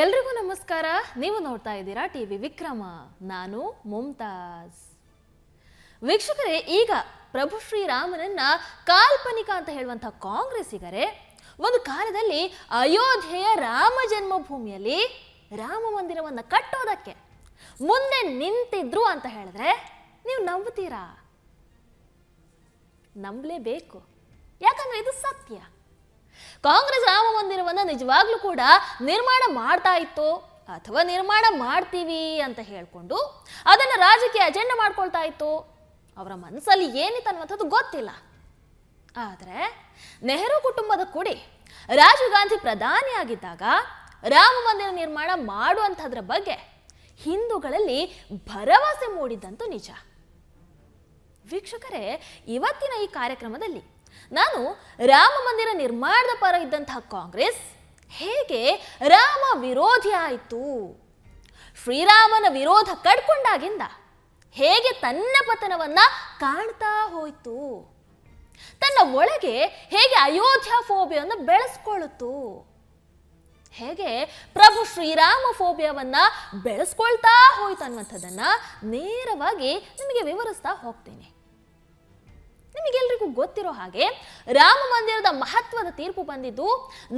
ಎಲ್ರಿಗೂ ನಮಸ್ಕಾರ. ನೀವು ನೋಡ್ತಾ ಇದ್ದೀರಾ ಟಿವಿ ವಿಕ್ರಮ. ನಾನು ಮುಮ್ತಾಜ್ ವೀಕ್ಷಕರೇ, ಈಗ ಪ್ರಭು ಶ್ರೀರಾಮನನ್ನ ಕಾಲ್ಪನಿಕ ಅಂತ ಹೇಳುವಂಥ ಕಾಂಗ್ರೆಸ್ಸಿಗರೇ, ಒಂದು ಕಾಲದಲ್ಲಿ ಅಯೋಧ್ಯೆಯ ರಾಮ ಜನ್ಮಭೂಮಿಯಲ್ಲಿ ರಾಮ ಮಂದಿರವನ್ನ ಕಟ್ಟೋದಕ್ಕೆ ಮುಂದೆ ನಿಂತಿದ್ರು ಅಂತ ಹೇಳಿದ್ರೆ ನೀವು ನಂಬುತ್ತೀರಾ? ನಂಬಲೇಬೇಕು. ಯಾಕಂದ್ರೆ ಇದು ಸತ್ಯ. ಕಾಂಗ್ರೆಸ್ ರಾಮ ಮಂದಿರವನ್ನ ನಿಜವಾಗ್ಲೂ ಕೂಡ ನಿರ್ಮಾಣ ಮಾಡ್ತಾ ಇತ್ತು ಅಥವಾ ನಿರ್ಮಾಣ ಮಾಡ್ತೀವಿ ಅಂತ ಹೇಳ್ಕೊಂಡು ಅದನ್ನ ರಾಜಕೀಯ ಅಜೆಂಡಾ ಮಾಡ್ಕೊಳ್ತಾ ಇತ್ತು ಅವರ ಮನಸ್ಸಲ್ಲಿ ಏನಿತ್ತು ಅನ್ನುವಂಥದ್ದು ಗೊತ್ತಿಲ್ಲ. ಆದರೆ ನೆಹರು ಕುಟುಂಬದ ಕುಡಿ ರಾಜೀವ್ ಗಾಂಧಿ ಪ್ರಧಾನಿಯಾಗಿದ್ದಾಗ ರಾಮ ಮಂದಿರ ನಿರ್ಮಾಣ ಮಾಡುವಂಥದ್ರ ಬಗ್ಗೆ ಹಿಂದೂಗಳಲ್ಲಿ ಭರವಸೆ ಮೂಡಿದ್ದಂತೂ ನಿಜ. ವೀಕ್ಷಕರೇ, ಇವತ್ತಿನ ಈ ಕಾರ್ಯಕ್ರಮದಲ್ಲಿ ನಾನು ರಾಮ ಮಂದಿರ ನಿರ್ಮಾಣದ ಪರ ಇದ್ದಂತಹ ಕಾಂಗ್ರೆಸ್, ಹೇಗೆ ರಾಮ ವಿರೋಧಿ ಆಯಿತು? ಶ್ರೀರಾಮನ ವಿರೋಧ ಕಡ್ಕೊಂಡಾಗಿಂದ? ಹೇಗೆ ತನ್ನ ಪತನವನ್ನ ಕಾಣ್ತಾ ಹೋಯ್ತು? ತನ್ನ ಒಳಗೆ ಹೇಗೆ ಅಯೋಧ್ಯ ಫೋಬಿಯನ್ನು ಬೆಳೆಸ್ಕೊಳ್ಳುತ್ತು ಹೇಗೆ ಪ್ರಭು ಶ್ರೀರಾಮ ಫೋಬಿಯಾವನ್ನ ಬೆಳೆಸ್ಕೊಳ್ತಾ ಹೋಯ್ತು ಅನ್ನುವಂಥದ್ದನ್ನ ನೇರವಾಗಿ ನಿಮಗೆ ವಿವರಿಸ್ತಾ ಹೋಗ್ತೀನಿ. ನಿಮಗೆಲ್ರಿಗೂ ಗೊತ್ತಿರೋ ಹಾಗೆ ರಾಮ ಮಂದಿರದ ಮಹತ್ವದ ತೀರ್ಪು ಬಂದಿದ್ದು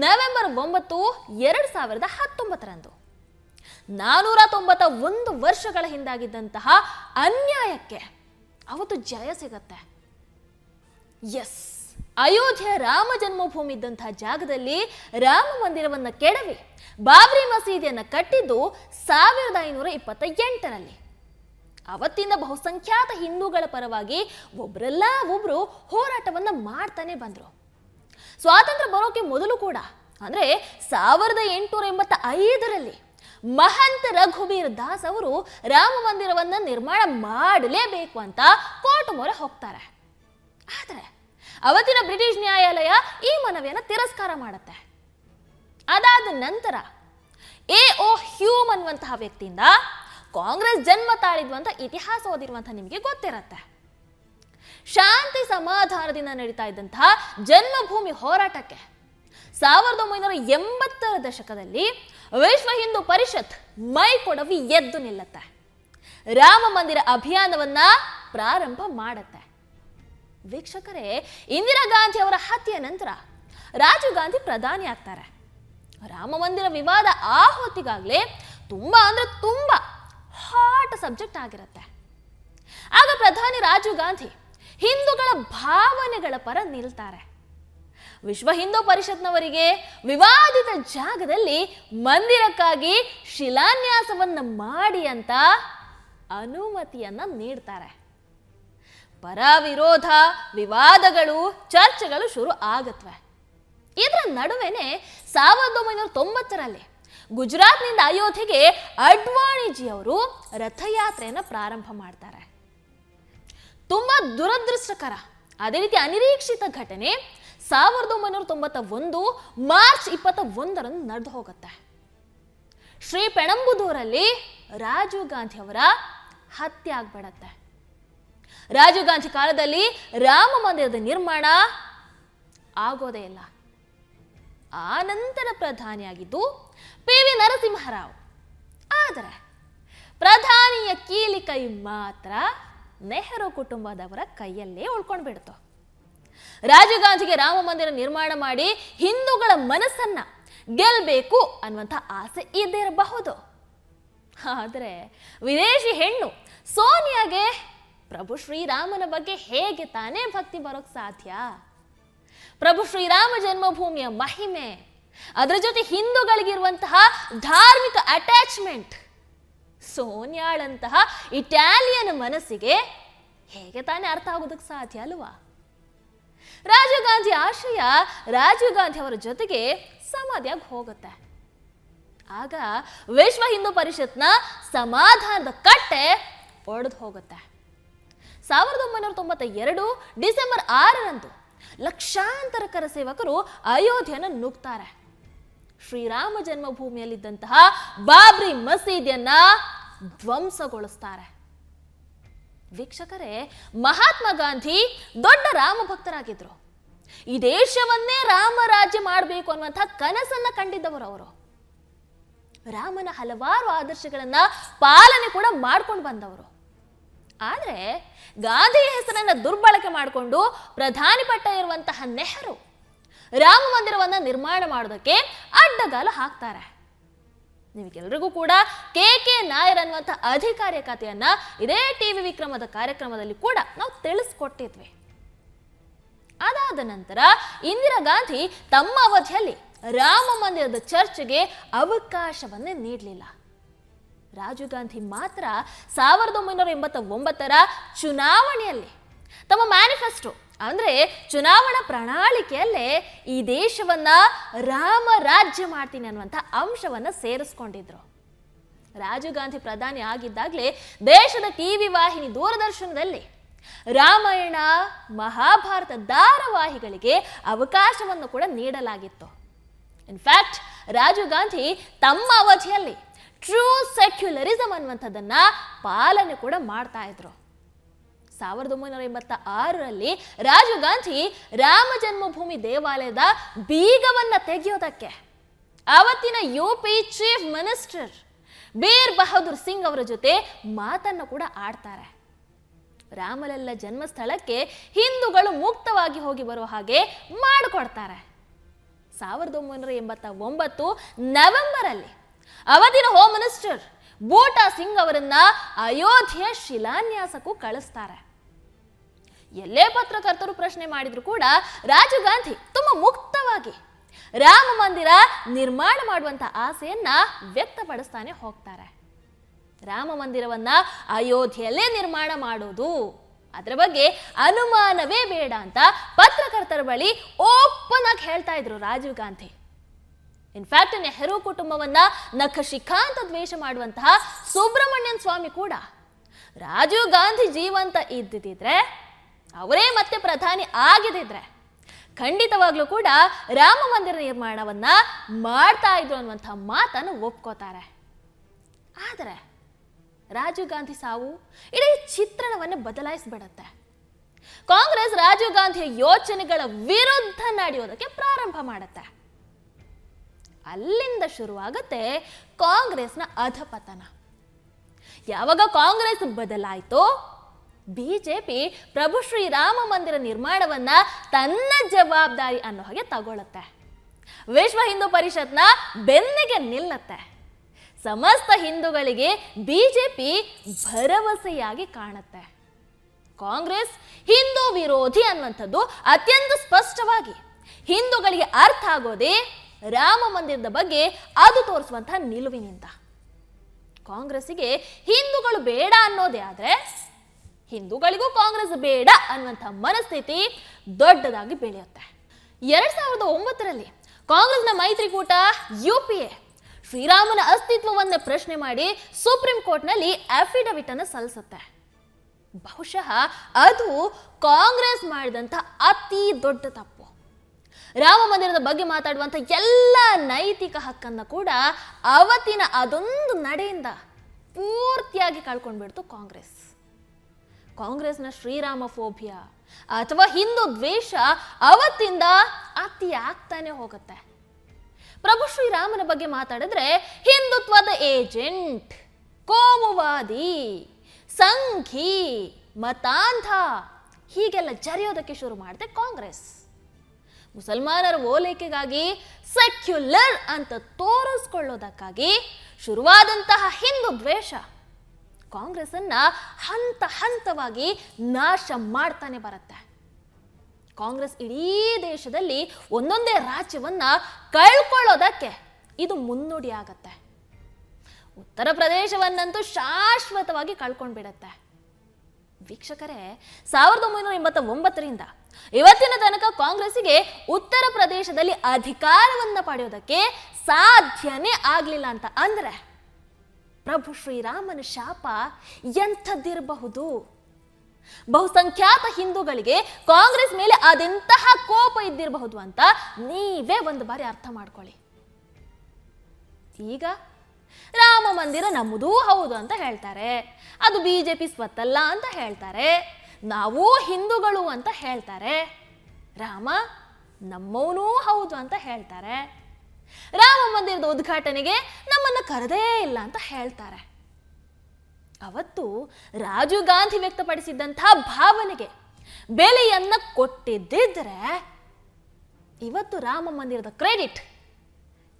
ನವೆಂಬರ್ ಒಂಬತ್ತು, ಎರಡು ಸಾವಿರದ ಹತ್ತೊಂಬತ್ತರಂದು. ನಾನೂರ ತೊಂಬತ್ತ ಒಂದು ವರ್ಷಗಳ ಹಿಂದಾಗಿದ್ದಂತಹ ಅನ್ಯಾಯಕ್ಕೆ ಅವತ್ತು ಜಯ ಸಿಗತ್ತೆ. ಎಸ್, ಅಯೋಧ್ಯೆ ರಾಮ ಜನ್ಮಭೂಮಿ ಇದ್ದಂತಹ ಜಾಗದಲ್ಲಿ ರಾಮ ಮಂದಿರವನ್ನು ಕೆಡವಿ ಬಾಬ್ರಿ ಮಸೀದಿಯನ್ನು ಕಟ್ಟಿದ್ದು ಸಾವಿರದ ಐನೂರ ಇಪ್ಪತ್ತ ಎಂಟರಲ್ಲಿ ಅವತ್ತಿಂದ ಬಹುಸಂಖ್ಯಾತ ಹಿಂದೂಗಳ ಪರವಾಗಿ ಒಬ್ಬರೆಲ್ಲ ಒಬ್ರು ಹೋರಾಟವನ್ನ ಮಾಡ್ತಾನೆ ಬಂದರು. ಸ್ವಾತಂತ್ರ್ಯ ಬರೋಕೆ ಮೊದಲು ಕೂಡ, ಅಂದ್ರೆ ಸಾವಿರದ ಎಂಟುನೂರ ಎಂಬತ್ತ ಐದರಲ್ಲಿ ಮಹಂತ ರಘುಬೀರ್ ದಾಸ್ ಅವರು ರಾಮ ಮಂದಿರವನ್ನ ನಿರ್ಮಾಣ ಮಾಡಲೇಬೇಕು ಅಂತ ಕೋರ್ಟ್ ಮೊರೆ ಹೋಗ್ತಾರೆ. ಆದರೆ ಅವತ್ತಿನ ಬ್ರಿಟಿಷ್ ನ್ಯಾಯಾಲಯ ಈ ಮನವಿಯನ್ನು ತಿರಸ್ಕಾರ ಮಾಡುತ್ತೆ. ಅದಾದ ನಂತರ ಎ ಓ ಹ್ಯೂಮ್ ಅನ್ನುವಂತಹ ವ್ಯಕ್ತಿಯಿಂದ ಕಾಂಗ್ರೆಸ್ ಜನ್ಮ ತಾಳಿದ್ವಂತ ಇತಿಹಾಸ ಓದಿರುವಂತ ನಿಮಗೆ ಗೊತ್ತಿರತ್ತೆ. ಶಾಂತಿ ಸಮಾಧಾನದಿಂದ ನಡೀತಾ ಇದ್ದಂತಹ ಜನ್ಮಭೂಮಿ ಹೋರಾಟಕ್ಕೆ ಸಾವಿರದ ಒಂಬೈನೂರ ಎಂಬತ್ತರ ದಶಕದಲ್ಲಿ ವಿಶ್ವ ಹಿಂದೂ ಪರಿಷತ್ ಮೈ ಕೊಡವಿ ಎದ್ದು ನಿಲ್ಲತ್ತೆ. ರಾಮ ಮಂದಿರ ಅಭಿಯಾನವನ್ನ ಪ್ರಾರಂಭ ಮಾಡತ್ತೆ. ವೀಕ್ಷಕರೇ, ಇಂದಿರಾ ಗಾಂಧಿ ಅವರ ಹತ್ಯೆಯ ನಂತರ ರಾಜೀವ್ ಗಾಂಧಿ ಪ್ರಧಾನಿ ಆಗ್ತಾರೆ. ರಾಮ ಮಂದಿರ ವಿವಾದ ಆ ಹೊತ್ತಿಗಾಗಲೇ ತುಂಬಾ ಅಂದ್ರೆ ತುಂಬಾ ಹಾಟ್ ಸಬ್ಜೆಕ್ಟ್ ಆಗಿರುತ್ತೆ. ಆಗ ಪ್ರಧಾನಿ ರಾಜೀವ್ ಗಾಂಧಿ ಹಿಂದೂಗಳ ಭಾವನೆಗಳ ಪರ ನಿಲ್ತಾರೆ. ವಿಶ್ವ ಹಿಂದೂ ಪರಿಷತ್ನವರಿಗೆ ವಿವಾದಿತ ಜಾಗದಲ್ಲಿ ಮಂದಿರಕ್ಕಾಗಿ ಶಿಲಾನ್ಯಾಸವನ್ನು ಮಾಡಿ ಅಂತ ಅನುಮತಿಯನ್ನ ನೀಡ್ತಾರೆ. ಪರ ವಿರೋಧ ವಿವಾದಗಳು, ಚರ್ಚೆಗಳು ಶುರು ಆಗತ್ವೆ. ಇದರ ನಡುವೆನೆ ಸಾವಿರದ ಒಂಬೈನೂರ ತೊಂಬತ್ತರಲ್ಲಿ ಗುಜರಾತ್ನಿಂದ ಅಯೋಧ್ಯೆಗೆ ಅಡ್ವಾಣಿಜಿಯವರು ರಥಯಾತ್ರೆಯನ್ನು ಪ್ರಾರಂಭ ಮಾಡ್ತಾರೆ. ತುಂಬಾ ದುರದೃಷ್ಟಕರ. ಅದೇ ರೀತಿ ಅನಿರೀಕ್ಷಿತ ಘಟನೆ ಸಾವಿರದ ಒಂಬೈನೂರ ತೊಂಬತ್ತ ಒಂದು ಮಾರ್ಚ್ ಇಪ್ಪತ್ತ ಒಂದರಂದು ನಡೆದು ಹೋಗುತ್ತೆ. ಶ್ರೀ ಪೆಣಂಬುದೂರಲ್ಲಿ ರಾಜೀವ್ ಗಾಂಧಿ ಅವರ ಹತ್ಯೆ ಆಗ್ಬಿಡತ್ತೆ. ರಾಜೀವ್ ಗಾಂಧಿ ಕಾಲದಲ್ಲಿ ರಾಮ ಮಂದಿರದ ನಿರ್ಮಾಣ ಆಗೋದೇ ಇಲ್ಲ. ಆ ನಂತರ ಪ್ರಧಾನಿಯಾಗಿದ್ದು ಪಿ ವಿ ನರಸಿಂಹರಾವ್. ಆದರೆ ಪ್ರಧಾನಿಯ ಕೀಲಿ ಕೈ ಮಾತ್ರ ನೆಹರು ಕುಟುಂಬದವರ ಕೈಯಲ್ಲೇ ಉಳ್ಕೊಂಡು ಬಿಡ್ತು ರಾಜೀವ್ ಗಾಂಧಿಗೆ ರಾಮ ಮಂದಿರ ನಿರ್ಮಾಣ ಮಾಡಿ ಹಿಂದೂಗಳ ಮನಸ್ಸನ್ನ ಗೆಲ್ಲಬೇಕು ಅನ್ನುವಂಥ ಆಸೆ ಇದ್ದೇ ಇರಬಹುದು. ಆದರೆ ವಿದೇಶಿ ಹೆಣ್ಣು ಸೋನಿಯಾಗೆ ಪ್ರಭು ಶ್ರೀರಾಮನ ಬಗ್ಗೆ ಹೇಗೆ ತಾನೇ ಭಕ್ತಿ ಬರೋಕ್ಕೆ ಸಾಧ್ಯ? ಪ್ರಭು ಶ್ರೀರಾಮ ಜನ್ಮಭೂಮಿಯ ಮಹಿಮೆ. ಅದರ ಜೊತೆ ಹಿಂದೂಗಳಿಗಿರುವಂತಹ ಧಾರ್ಮಿಕ ಅಟ್ಯಾಚ್ಮೆಂಟ್ ಸೋನಿಯಾಳಂತಹ ಇಟಾಲಿಯನ್ ಮನಸ್ಸಿಗೆ ಹೇಗೆ ತಾನೇ ಅರ್ಥ ಆಗೋದಕ್ಕೆ ಸಾಧ್ಯ ಅಲ್ವಾ? ರಾಜೀವ್ ಗಾಂಧಿ ಆಶಯ ರಾಜೀವ್ ಗಾಂಧಿ ಅವರ ಜೊತೆಗೆ ಸಮಾಧಿಯಾಗಿ ಹೋಗುತ್ತೆ. ಆಗ ವಿಶ್ವ ಹಿಂದೂ ಪರಿಷತ್ನ ಸಮಾಧಾನದ ಕಟ್ಟೆ ಒಡೆದು ಹೋಗುತ್ತೆ. ಸಾವಿರದ ಒಂಬೈನೂರ ತೊಂಬತ್ತ ಎರಡು ಡಿಸೆಂಬರ್ ಆರರಂದು ಲಕ್ಷಾಂತರ ಕರ ಸೇವಕರು ಅಯೋಧ್ಯೆಯನ್ನು ನುಗ್ತಾರೆ. ಶ್ರೀರಾಮ ಜನ್ಮಭೂಮಿಯಲ್ಲಿದ್ದಂತಹ ಬಾಬ್ರಿ ಮಸೀದಿಯನ್ನ ಧ್ವಂಸಗೊಳಿಸ್ತಾರೆ. ವೀಕ್ಷಕರೇ, ಮಹಾತ್ಮ ಗಾಂಧಿ ದೊಡ್ಡ ರಾಮ ಭಕ್ತರಾಗಿದ್ರು ಈ ದೇಶವನ್ನೇ ರಾಮ ರಾಜ್ಯ ಮಾಡಬೇಕು ಅನ್ನುವಂತಹ ಕನಸನ್ನ ಕಂಡಿದ್ದವರು ಅವರು. ರಾಮನ ಹಲವಾರು ಆದರ್ಶಗಳನ್ನ ಪಾಲನೆ ಕೂಡ ಮಾಡ್ಕೊಂಡು ಬಂದವರು. ಆದರೆ ಗಾಂಧಿಯ ಹೆಸರನ್ನು ದುರ್ಬಳಕೆ ಮಾಡಿಕೊಂಡು ಪ್ರಧಾನಿ ಪಟ್ಟ ಇರುವಂತಹ ನೆಹರು ರಾಮ ಮಂದಿರವನ್ನು ನಿರ್ಮಾಣ ಮಾಡೋದಕ್ಕೆ ಅಡ್ಡಗಾಲು ಹಾಕ್ತಾರೆ. ನಿಮಗೆಲ್ರಿಗೂ ಕೂಡ ಕೆ ಕೆ ನಾಯರ್ ಅನ್ನುವಂಥ ಅಧಿಕಾರಿಯ ಕಥೆಯನ್ನ ಇದೇ ಟಿ ವಿ ವಿಕ್ರಮದ ಕಾರ್ಯಕ್ರಮದಲ್ಲಿ ಕೂಡ ನಾವು ತಿಳಿಸ್ಕೊಟ್ಟಿದ್ವಿ. ಅದಾದ ನಂತರ ಇಂದಿರಾ ಗಾಂಧಿ ತಮ್ಮ ಅವಧಿಯಲ್ಲಿ ರಾಮ ಮಂದಿರದ ಚರ್ಚೆಗೆ ಅವಕಾಶವನ್ನೇ ನೀಡಲಿಲ್ಲ. ರಾಜೀವ್ ಗಾಂಧಿ ಮಾತ್ರ ಸಾವಿರದ ಒಂಬೈನೂರ ಎಂಬತ್ತ ಒಂಬತ್ತರ ಚುನಾವಣೆಯಲ್ಲಿ ತಮ್ಮ ಮ್ಯಾನಿಫೆಸ್ಟೋ, ಅಂದರೆ ಚುನಾವಣಾ ಪ್ರಣಾಳಿಕೆಯಲ್ಲೇ ಈ ದೇಶವನ್ನ ರಾಮ ರಾಜ್ಯ ಮಾಡ್ತೀನಿ ಅನ್ನುವಂಥ ಅಂಶವನ್ನು ಸೇರಿಸ್ಕೊಂಡಿದ್ರು. ರಾಜೀವ್ ಗಾಂಧಿ ಪ್ರಧಾನಿ ಆಗಿದ್ದಾಗಲೇ ದೇಶದ ಟಿವಿ ವಾಹಿನಿ ದೂರದರ್ಶನದಲ್ಲಿ ರಾಮಾಯಣ, ಮಹಾಭಾರತ ಧಾರಾವಾಹಿಗಳಿಗೆ ಅವಕಾಶವನ್ನು ಕೂಡ ನೀಡಲಾಗಿತ್ತು. ಇನ್ಫ್ಯಾಕ್ಟ್ ರಾಜೀವ್ ಗಾಂಧಿ ತಮ್ಮ ಅವಧಿಯಲ್ಲಿ ಟ್ರೂ ಸೆಕ್ಯುಲರಿಸಮ್ ಅನ್ನುವಂಥದ್ದನ್ನ ಪಾಲನೆ ಕೂಡ ಮಾಡ್ತಾ ಇದ್ರು. ಸಾವಿರದ ಒಂಬೈನೂರ ಎಂಬತ್ತ ಆರರಲ್ಲಿ ರಾಜೀವ್ ಗಾಂಧಿ ರಾಮ ಜನ್ಮಭೂಮಿ ದೇವಾಲಯದ ಬೀಗವನ್ನ ತೆಗೆಯೋದಕ್ಕೆ ಅವತ್ತಿನ U P chief minister Bir Bahadur Singh ಅವರ ಜೊತೆ ಮಾತನ್ನು ಕೂಡ ಆಡ್ತಾರೆ. ರಾಮಲಲ್ಲ ಜನ್ಮಸ್ಥಳಕ್ಕೆ ಹಿಂದೂಗಳು ಮುಕ್ತವಾಗಿ ಹೋಗಿ ಬರೋ ಹಾಗೆ ಮಾಡಿಕೊಡ್ತಾರೆ. ಸಾವಿರದ ಒಂಬೈನೂರ ಎಂಬತ್ತ ಒಂಬತ್ತು ನವೆಂಬರ್ ಅಲ್ಲಿ ಅವಧಿನ ಹೋಮ್ ಮಿನಿಸ್ಟರ್ ಬೂಟಾ ಸಿಂಗ್ ಅವರನ್ನ ಅಯೋಧ್ಯೆ ಶಿಲಾನ್ಯಾಸಕ್ಕೂ ಕಳಿಸ್ತಾರೆ. ಎಲ್ಲೇ ಪತ್ರಕರ್ತರು ಪ್ರಶ್ನೆ ಮಾಡಿದ್ರು ಕೂಡ ರಾಜೀವ್ ಗಾಂಧಿ ತುಂಬಾ ಮುಕ್ತವಾಗಿ ರಾಮ ಮಂದಿರ ನಿರ್ಮಾಣ ಮಾಡುವಂತ ಆಸೆಯನ್ನ ವ್ಯಕ್ತಪಡಿಸ್ತಾನೆ ಹೋಗ್ತಾರೆ. ರಾಮ ಮಂದಿರವನ್ನ ಅಯೋಧ್ಯೆಯಲ್ಲೇ ನಿರ್ಮಾಣ ಮಾಡೋದು ಅದರ ಬಗ್ಗೆ ಅನುಮಾನವೇ ಬೇಡ ಅಂತ ಪತ್ರಕರ್ತರ ಬಳಿ ಓಪನ್ ಆಗಿ ಹೇಳ್ತಾ ಇದ್ರು ರಾಜೀವ್ ಗಾಂಧಿ. ಇನ್ಫ್ಯಾಕ್ಟ್ ನೆಹರು ಕುಟುಂಬವನ್ನ ನಖಶಿಖಾಂತ ದ್ವೇಷ ಮಾಡುವಂತಹ ಸುಬ್ರಹ್ಮಣ್ಯನ್ ಸ್ವಾಮಿ ಕೂಡ ರಾಜೀವ್ ಗಾಂಧಿ ಜೀವಂತ ಇದ್ದಿದ್ರೆ ಅವರೇ ಮತ್ತೆ ಪ್ರಧಾನಿ ಆಗಿದಿದ್ರೆ ಖಂಡಿತವಾಗ್ಲೂ ಕೂಡ ರಾಮ ಮಂದಿರ ನಿರ್ಮಾಣವನ್ನ ಮಾಡ್ತಾ ಇದ್ರು ಅನ್ನುವಂಥ ಮಾತನ್ನು ಒಪ್ಕೋತಾರೆ. ಆದರೆ ರಾಜೀವ್ ಗಾಂಧಿ ಸಾವು ಇಡೀ ಚಿತ್ರಣವನ್ನು ಬದಲಾಯಿಸ್ಬಿಡತ್ತೆ. ಕಾಂಗ್ರೆಸ್ ರಾಜೀವ್ ಗಾಂಧಿಯ ಯೋಚನೆಗಳ ವಿರುದ್ಧ ನಡೆಯೋದಕ್ಕೆ ಪ್ರಾರಂಭ ಮಾಡುತ್ತೆ. ಅಲ್ಲಿಂದ ಶುರುವಾಗುತ್ತೆ ಕಾಂಗ್ರೆಸ್ನ ಅಧಪತನ. ಯಾವಾಗ ಕಾಂಗ್ರೆಸ್ ಬದಲಾಯಿತೋ, ಬಿಜೆಪಿ ಪ್ರಭು ಶ್ರೀರಾಮ ಮಂದಿರ ನಿರ್ಮಾಣವನ್ನ ತನ್ನ ಜವಾಬ್ದಾರಿ ಅನ್ನೋ ಹಾಗೆ ತಗೊಳ್ಳುತ್ತೆ ವಿಶ್ವ ಹಿಂದೂ ಪರಿಷತ್ನ ಬೆನ್ನಿಗೆ ನಿಲ್ಲತ್ತೆ. ಸಮಸ್ತ ಹಿಂದೂಗಳಿಗೆ ಬಿಜೆಪಿ ಭರವಸೆಯಾಗಿ ಕಾಣುತ್ತೆ. ಕಾಂಗ್ರೆಸ್ ಹಿಂದೂ ವಿರೋಧಿ ಅನ್ನುವಂಥದ್ದು ಅತ್ಯಂತ ಸ್ಪಷ್ಟವಾಗಿ ಹಿಂದೂಗಳಿಗೆ ಅರ್ಥ ಆಗೋದೇ ರಾಮ ಮಂದಿರದ ಬಗ್ಗೆ ಅದು ತೋರಿಸುವಂತಹ ನಿಲುವಿನಿಂದ. ಕಾಂಗ್ರೆಸ್ಸಿಗೆ ಹಿಂದೂಗಳು ಬೇಡ ಅನ್ನೋದೇ ಆದ್ರೆ ಹಿಂದೂಗಳಿಗೂ ಕಾಂಗ್ರೆಸ್ ಬೇಡ ಅನ್ನುವಂಥ ಮನಸ್ಥಿತಿ ದೊಡ್ಡದಾಗಿ ಬೆಳೆಯುತ್ತೆ. ಎರಡ್ ಸಾವಿರದ ಒಂಬತ್ತರಲ್ಲಿ ಕಾಂಗ್ರೆಸ್ನ ಮೈತ್ರಿಕೂಟ, ಯು ಪಿ ಎ ಶ್ರೀರಾಮನ ಅಸ್ತಿತ್ವವನ್ನೇ ಪ್ರಶ್ನೆ ಮಾಡಿ ಸುಪ್ರೀಂ ಕೋರ್ಟ್ನಲ್ಲಿ ಅಫಿಡವಿಟ್ ಅನ್ನು ಸಲ್ಲಿಸುತ್ತೆ. ಬಹುಶಃ ಅದು ಕಾಂಗ್ರೆಸ್ ಮಾಡಿದಂಥ ಅತಿ ದೊಡ್ಡ ತಪ್ಪು. ರಾಮ ಮಂದಿರದ ಬಗ್ಗೆ ಮಾತಾಡುವಂಥ ಎಲ್ಲ ನೈತಿಕ ಹಕ್ಕನ್ನ ಕೂಡ ಅವತ್ತಿನ ಅದೊಂದು ನಡೆಯಿಂದ ಪೂರ್ತಿಯಾಗಿ ಕಳ್ಕೊಂಡ್ಬಿಡ್ತು ಕಾಂಗ್ರೆಸ್. ಕಾಂಗ್ರೆಸ್ನ ಶ್ರೀರಾಮ ಫೋಬಿಯಾ ಅಥವಾ ಹಿಂದೂ ದ್ವೇಷ ಅವತ್ತಿಂದ ಅತಿ ಆಗ್ತಾನೆ ಹೋಗುತ್ತೆ. ಪ್ರಭು ಶ್ರೀರಾಮನ ಬಗ್ಗೆ ಮಾತಾಡಿದ್ರೆ ಹಿಂದುತ್ವದ ಏಜೆಂಟ್, ಕೋಮುವಾದಿ, ಸಂಘಿ, ಮತಾಂಧ ಹೀಗೆಲ್ಲ ಜರಿಯೋದಕ್ಕೆ ಶುರು ಮಾಡಿದೆ ಕಾಂಗ್ರೆಸ್. ಮುಸಲ್ಮಾನರ ಓಲೈಕೆಗಾಗಿ ಸೆಕ್ಯುಲರ್ ಅಂತ ತೋರಿಸ್ಕೊಳ್ಳೋದಕ್ಕಾಗಿ ಶುರುವಾದಂತಹ ಹಿಂದೂ ದ್ವೇಷ ಕಾಂಗ್ರೆಸ್ ಅನ್ನ ಹಂತ ಹಂತವಾಗಿ ನಾಶ ಮಾಡ್ತಾನೆ ಬರುತ್ತೆ. ಕಾಂಗ್ರೆಸ್ ಇಡೀ ದೇಶದಲ್ಲಿ ಒಂದೊಂದೇ ರಾಜ್ಯವನ್ನ ಕಳ್ಕೊಳ್ಳೋದಕ್ಕೆ ಇದು ಮುನ್ನುಡಿ ಆಗತ್ತೆ. ಉತ್ತರ ಪ್ರದೇಶವನ್ನಂತೂ ಶಾಶ್ವತವಾಗಿ ಕಳ್ಕೊಂಡ್ಬಿಡತ್ತೆ. ವೀಕ್ಷಕರೇ, ಸಾವಿರದ ಒಂಬೈನೂರ ಎಂಬತ್ತ ಒಂಬತ್ತರಿಂದ ಇವತ್ತಿನ ತನಕ ಕಾಂಗ್ರೆಸ್ಗೆ ಉತ್ತರ ಪ್ರದೇಶದಲ್ಲಿ ಅಧಿಕಾರವನ್ನ ಪಡೆಯೋದಕ್ಕೆ ಸಾಧ್ಯನೇ ಆಗ್ಲಿಲ್ಲ ಅಂತ ಅಂದ್ರೆ ಪ್ರಭು ಶ್ರೀರಾಮನ ಶಾಪ ಎಂಥದ್ದಿರಬಹುದು? ಬಹುಸಂಖ್ಯಾತ ಹಿಂದೂಗಳಿಗೆ ಕಾಂಗ್ರೆಸ್ ಮೇಲೆ ಅದೆಂತಹ ಕೋಪ ಇದ್ದಿರಬಹುದು ಅಂತ ನೀವೇ ಒಂದು ಬಾರಿ ಅರ್ಥ ಮಾಡ್ಕೊಳ್ಳಿ. ಈಗ ರಾಮ ಮಂದಿರ ನಮ್ಮದೂ ಹೌದು ಅಂತ ಹೇಳ್ತಾರೆ, ಅದು ಬಿಜೆಪಿ ಸ್ವತ್ತಲ್ಲ ಅಂತ ಹೇಳ್ತಾರೆ ನಾವು ಹಿಂದೂಗಳು ಅಂತ ಹೇಳ್ತಾರೆ. ರಾಮ ನಮ್ಮವನೂ ಹೌದು ಅಂತ ಹೇಳ್ತಾರೆ. ರಾಮ ಮಂದಿರದ ಉದ್ಘಾಟನೆಗೆ ನಮ್ಮನ್ನ ಕರೆದೇ ಇಲ್ಲ ಅಂತ ಹೇಳ್ತಾರೆ. ಅವತ್ತು ರಾಜೀವ್ ಗಾಂಧಿ ವ್ಯಕ್ತಪಡಿಸಿದ್ದಂತಹ ಭಾವನೆಗೆ ಬೆಲೆಯನ್ನ ಕೊಟ್ಟಿದ್ದಿದ್ರೆ ಇವತ್ತು ರಾಮ ಮಂದಿರದ ಕ್ರೆಡಿಟ್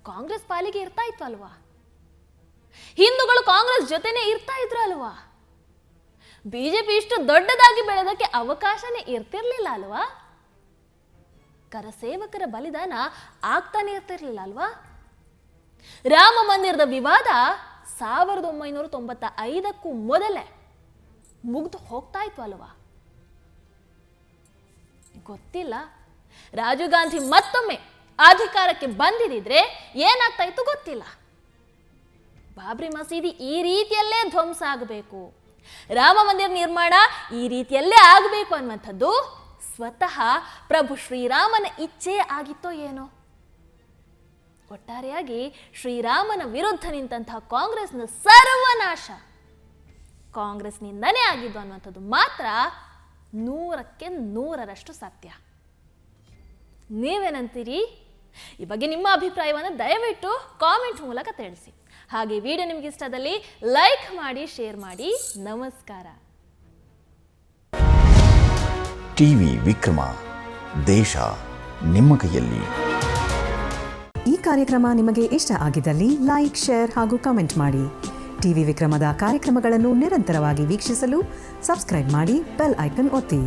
ಕಾಂಗ್ರೆಸ್ ಪಾಲಿಗೆ ಇರ್ತಾ ಇತ್ತು ಅಲ್ವಾ? ಹಿಂದೂಗಳು ಕಾಂಗ್ರೆಸ್ ಜೊತೆನೆ ಇರ್ತಾ ಇದ್ರು ಅಲ್ವಾ? ಬಿಜೆಪಿ ಇಷ್ಟು ದೊಡ್ಡದಾಗಿ ಬೆಳೆದಕ್ಕೆ ಅವಕಾಶನೇ ಇರ್ತಿರ್ಲಿಲ್ಲ ಅಲ್ವಾ? ಕರಸೇವಕರ ಬಲಿದಾನ ಆಗ್ತಾನೆ ಇರ್ತಿರ್ಲಿಲ್ಲ ಅಲ್ವಾ? ರಾಮ ಮಂದಿರದ ವಿವಾದ ಸಾವಿರದ ಒಂಬೈನೂರ ತೊಂಬತ್ತ ಐದಕ್ಕೂ ಮೊದಲೇ ಮುಗ್ದು ಹೋಗ್ತಾ ಇತ್ತು ಅಲ್ವಾ? ಗೊತ್ತಿಲ್ಲ. ರಾಜೀವ್ ಗಾಂಧಿ ಮತ್ತೊಮ್ಮೆ ಅಧಿಕಾರಕ್ಕೆ ಬಂದಿದ್ರೆ ಏನಾಗ್ತಾ ಇತ್ತು ಗೊತ್ತಿಲ್ಲ. ಬಾಬ್ರಿ ಮಸೀದಿ ಈ ರೀತಿಯಲ್ಲೇ ಧ್ವಂಸ ಆಗಬೇಕು. ರಾಮ ಮಂದಿರ ನಿರ್ಮಾಣ ಈ ರೀತಿಯಲ್ಲೇ ಆಗಬೇಕು ಅನ್ನುವಂಥದ್ದು ಸ್ವತಃ ಪ್ರಭು ಶ್ರೀರಾಮನ ಇಚ್ಛೆ ಆಗಿತ್ತೋ ಏನೋ. ಒಟ್ಟಾರೆಯಾಗಿ ಶ್ರೀರಾಮನ ವಿರುದ್ಧ ನಿಂತಹ ಕಾಂಗ್ರೆಸ್ನ ಸರ್ವನಾಶ ಕಾಂಗ್ರೆಸ್ನಿಂದನೇ ಆಗಿದ್ದು ಅನ್ನುವಂಥದ್ದು ಮಾತ್ರ ನೂರಕ್ಕೆ ನೂರರಷ್ಟು ಸತ್ಯ. ನೀವೇನಂತೀರಿ? ಈ ಬಗ್ಗೆ ನಿಮ್ಮ ಅಭಿಪ್ರಾಯವನ್ನು ದಯವಿಟ್ಟು ಕಾಮೆಂಟ್ ಮೂಲಕ ತಿಳಿಸಿ. ಹಾಗೆ ವಿಡಿಯೋ ನಿಮ್ಗೆ ಇಷ್ಟದಲ್ಲಿ ಲೈಕ್ ಮಾಡಿ ಶೇರ್ ಮಾಡಿ. ನಮಸ್ಕಾರ. ಟಿವಿ ವಿಕ್ರಮ ದೇಶ ನಿಮ್ಮ ಕೈಯಲ್ಲಿ. ಈ ಕಾರ್ಯಕ್ರಮ ನಿಮಗೆ ಇಷ್ಟ ಆಗಿದ್ದಲ್ಲಿ ಲೈಕ್ ಶೇರ್ ಹಾಗೂ ಕಮೆಂಟ್ ಮಾಡಿ. ಟಿವಿ ವಿಕ್ರಮದ ಕಾರ್ಯಕ್ರಮಗಳನ್ನು ನಿರಂತರವಾಗಿ ವೀಕ್ಷಿಸಲು ಸಬ್ಸ್ಕ್ರೈಬ್ ಮಾಡಿ ಬೆಲ್ ಐಕನ್ ಒತ್ತಿ.